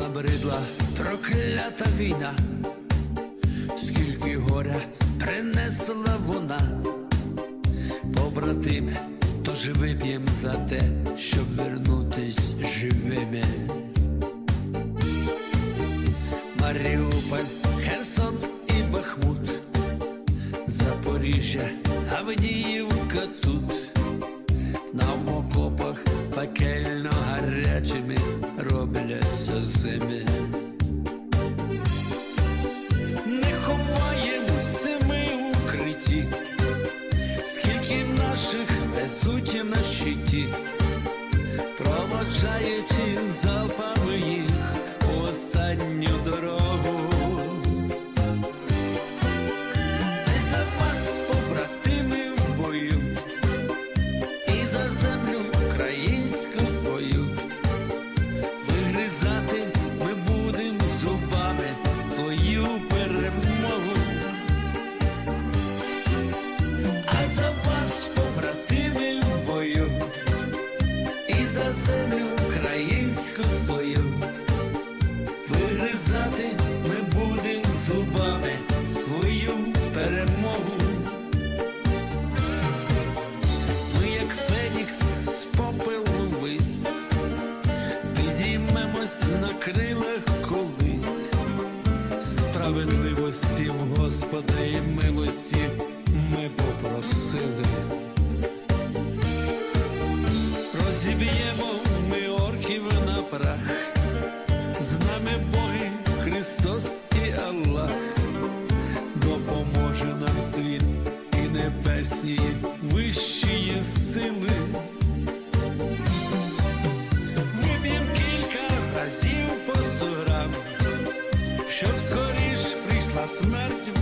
набридла проклята війна, скільки горя принесла вона, побратими, тож вип'єм за те, щоб вернутись живими. Маріуполь, Херсон і Бахмут, Запоріжжя, Авдіївка тут, нам в окопах пекельно гарячими робляться зими. Не ховаємося ми у укритті, скільки наших везуть на щиті, проводжаючи залпами їх останню дорогу. крилах колись, справедливості в Господа і милості ми попросили, розіб'ємо ми орків на прах, з нами Боги, Христос і Аллах, допоможе нам світ і небесні, вищі сили. smell.